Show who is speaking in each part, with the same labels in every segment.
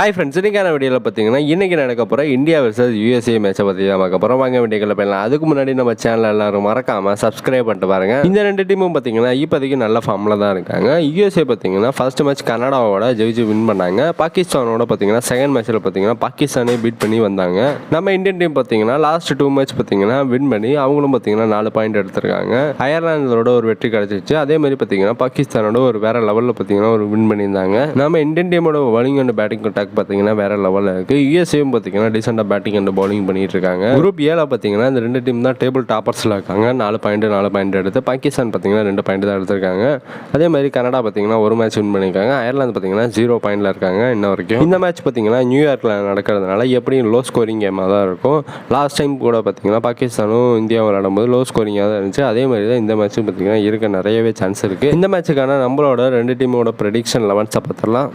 Speaker 1: Hi friends இன்றைக்கான வீடியோவில் பார்த்தீங்கன்னா இன்றைக்கி நடக்க போகிற இந்தியா வர்சஸ் யூஎஸ்ஏ மேட்சை பற்றி தான் பார்க்க போகிறோம் வாங்க வீடியோக்களை போயிடலாம். அதுக்கு முன்னாடி நம்ம சேனல் எல்லாரும் மறக்காமல் சப்ஸ்கிரைப் பண்ணிட்டு பாருங்க. இந்த ரெண்டு டீமும் பார்த்தீங்கன்னா இப்போதைக்கு நல்ல ஃபார்மில் தான் இருக்காங்க. யூஎஸ்ஏ பார்த்தீங்கன்னா ஃபர்ஸ்ட் மேட்ச் கனடாவோட ஜெயிச்சு வின் பண்ணாங்க. பாகிஸ்தானோட பார்த்தீங்கன்னா செகண்ட் மேட்ச்சில் பார்த்தீங்கன்னா பாகிஸ்தானே பீட் பண்ணி வந்தாங்க. நம்ம இந்தியன் டீம் பார்த்தீங்கன்னா லாஸ்ட் டூ மேட்ச் பார்த்தீங்கன்னா வின் பண்ணி அவங்களும் பார்த்தீங்கன்னா நாலு பாயிண்ட் எடுத்திருக்காங்க. அயர்லாந்தோட ஒரு வெற்றி கிடச்சிச்சு. அதே மாதிரி பார்த்தீங்கன்னா பாகிஸ்தானோட ஒரு வேறு லெவலில் பார்த்தீங்கன்னா ஒரு வின் பண்ணியிருந்தாங்க. நம்ம இந்தியன் டீமோட bowling அண்ட் பேட்டிங் அட்டாக் பார்த்தீங்கன்னா வேற லெவலில் இருக்கு. யூஎஸ்ஏவும் பார்த்தீங்கன்னா டீசெண்டாக பேட்டிங் அண்ட் பவுலிங் பண்ணிட்டு இருக்காங்க குரூப் ஏல பார்த்தீங்கன்னா இந்த ரெண்டு டீம் தான் டேபிள் டாப்பர்ஸில் இருக்காங்க. நாலு பாயிண்ட் நாலு பாயிண்ட் எடுத்து பாகிஸ்தான் பார்த்தீங்கன்னா ரெண்டு பாயிண்ட் தான் எடுத்திருக்காங்க. அதே மாதிரி கனடா பார்த்தீங்கன்னா ஒரு மேட்ச் வின் பண்ணியிருக்காங்க. அயர்லாந்து பார்த்தீங்கன்னா ஜீரோ பாயிண்ட்ல இருக்காங்க இன்ன வரைக்கும். இந்த மேட்ச் பார்த்தீங்கன்னா நியூயார்க்கில் நடக்கிறதுனால எப்படியும் லோ ஸ்கோரிங் கேமாக தான் இருக்கும். லாஸ்ட் டைம் கூட பார்த்தீங்கன்னா பாகிஸ்தானும் இந்தியாவும் விளையாடும்போது லோ ஸ்கோரிங்காக தான் இருந்துச்சு. அதே மாதிரி தான் இந்த மேட்ச்சும் பார்த்தீங்கன்னா இருக்க நிறையவே சான்ஸ் இருக்குது இந்த மேட்ச்சுக்கான நம்மளோட ரெண்டு டீமோட ப்ரெடிக்ஷன் லெவன்ஸை பார்த்துடலாம்.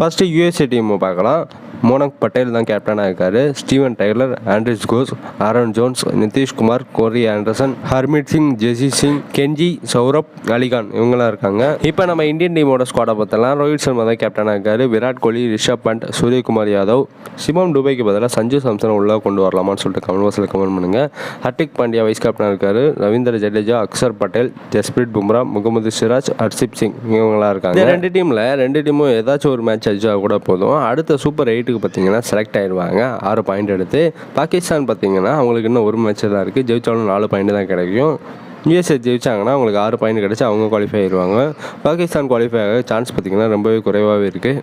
Speaker 1: ஃபஸ்ட்டு யூஎஸ்ஏ டீம் பார்க்கலாம். மோனக் பட்டேல் தான் கேப்டனாக இருக்கார். Steven Taylor Andries Gous Aaron Jones Nitish Kumar Corey Anderson Harmeet Singh Jessy Singh Kenjige Saurabh Ali Khan இவங்களாம் இருக்காங்க. இப்போ நம்ம இந்தியன் டீமோட ஸ்குவாடை பார்த்தலாம் ரோஹித் சர்மா தான் கேப்டனாக இருக்காரு. விராட் கோலி ரிஷப் பண்ட் சூரியகுமார் யாதவ் சிவம் துபைக்கு பதிலாக சஞ்சு சாம்சன் உள்ளே கொண்டு வரலாமான்னு சொல்லிட்டு கமெண்ட் பாக்ஸில் கமெண்ட் பண்ணுங்க. ஹர்திக் பாண்டியா வைஸ் கேப்டனாக இருக்காரு. ரவீந்திர ஜடேஜா அக்சர் பட்டேல் ஜஸ்பிரீத் பும்ரா முகமது சிராஜ் ஹர்ஷிப் சிங் இவங்களாம் இருக்காங்க. ரெண்டு டீமில் ரெண்டு டீமும் ஏதாச்சும் ஒரு மேட்ச் ஜட்ஜாக கூட போதும். அடுத்த சூப்பர் எயிட்டுக்கு பார்த்தீங்கன்னா செலக்ட் ஆயிடுவாங்க. ஆறு பாயிண்ட் எடுத்து பாகிஸ்தான் பார்த்தீங்கன்னா அவங்களுக்கு இன்னும் ஒரு மேட்ச் தான் இருக்குது ஜெயிச்சாலும் நாலு பாயிண்ட் தான் கிடைக்கும். யூஎஸ்ஏ ஜெயிச்சாங்கன்னா அவங்களுக்கு ஆறு பாயிண்ட் கிடச்சி அவங்க குவாலிஃபை ஆயிடுவாங்க. பாகிஸ்தான் குவாலிஃபை ஆக சான்ஸ் பார்த்தீங்கன்னா ரொம்பவே குறைவாகவே இருக்குது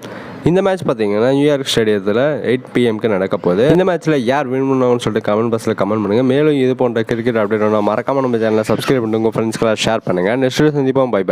Speaker 1: இந்த மேட்ச் பார்த்தீங்கன்னா நியூயார்க் ஸ்டேடியத்தில் எயிட் பிஎம்க்கு நடக்க போகுது. இந்த மேட்ச்சில் யார் வின் பண்ணுவாங்கன்னு சொல்லிட்டு கமெண்ட் பாக்ஸில் கமெண்ட் பண்ணுங்கள் மேலும் இது போன்ற கிரிக்கெட் அப்டேட் மறக்காம நம்ம சேனலில் சப்ஸ்கிரைப் பண்ணுங்க உங்கள் ஃப்ரெண்ட்ஸ்க்கெல்லாம் ஷேர் பண்ணுங்கள் நெக்ஸ்ட் சந்திப்போம். Bye bye